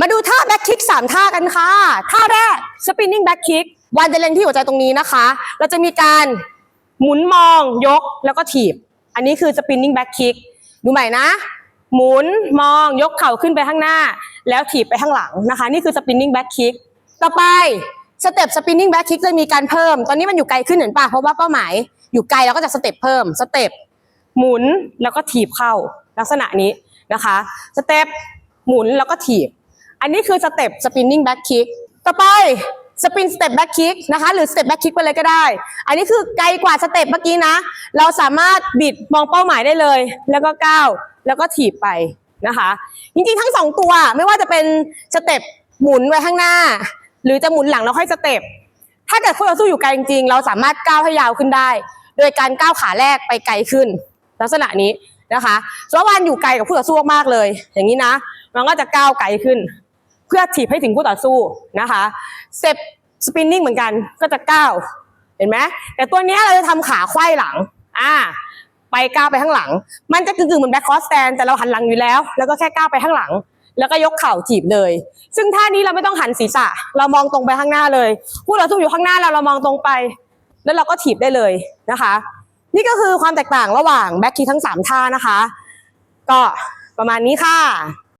มาดูท่าแบ็คคิกสามท่ากันค่ะ ท่าแรก spinning back kick วันจะเล็งที่หัวใจตรงนี้นะคะ เราจะมีการหมุนมองยกแล้วก็ถีบ อันนี้คือ spinning back kick ดูใหม่นะ หมุนมองยกเข่าขึ้นไปข้างหน้า แล้วถีบไปข้างหลังนะคะ นี่คือ spinning back kick ต่อไปสเต็ป spinning back kick จะมีการเพิ่ม ตอนนี้มันอยู่ไกลขึ้นเห็นป่ะเพราะว่าเป้าหมายอยู่ไกลเราก็จะสเต็ปเพิ่มสเต็ปหมุนแล้วก็ถีบเข้าลักษณะนี้นะคะสเต็ปหมุนแล้วก็ถีบ อันนี้คือสเต็ป spinning back kick ต่อไป spin step back kick นะคะหรือ step back kick ไปเลยก็ได้ อันนี้คือไกลกว่าสเต็ปเมื่อกี้นะ เราสามารถบิดมองเป้าหมายได้เลย แล้วก็ก้าวแล้วก็ถีบไปนะคะจริงๆทั้งสองตัวไม่ว่าจะเป็นสเต็ปหมุนไว้ข้างหน้า หรือจะหมุนหลังแล้วค่อยสเต็ปถ้าเกิดคู่ต่อสู้อยู่ไกลจริงๆ เราสามารถก้าวให้ยาวขึ้นได้ โดยการก้าวขาแรกไปไกลขึ้น ลักษณะนี้นะคะสมมติว่าวันอยู่ไกลกับคู่ต่อสู้มากเลย อย่างนี้นะ มันก็จะก้าวไกลขึ้น เพื่อถีบให้ถึงคู่ต่อสู้นะคะเซปสปินนิ่งเหมือนกันก็จะก้าวเห็นไหมแต่ตัวนี้เราจะทำขาไขว้หลังอ่าไปก้าวไปข้างหลัง มันจะกึ่งๆเหมือนแบ็คคอสแตนแต่เราหันหลังอยู่แล้ว แล้วก็แค่ก้าวไปข้างหลัง แล้วก็ยกเข่าถีบเลย ซึ่งท่านี้เราไม่ต้องหันศีรษะ เรามองตรงไปข้างหน้าเลยคู่ต่อสู้อยู่ข้างหน้าเราเรามองตรงไป แล้วเราก็ถีบได้เลยนะคะ นี่ก็คือความแตกต่างระหว่างแบ็คคีทั้ง 3 ท่านะคะ ก็ประมาณนี้ค่ะ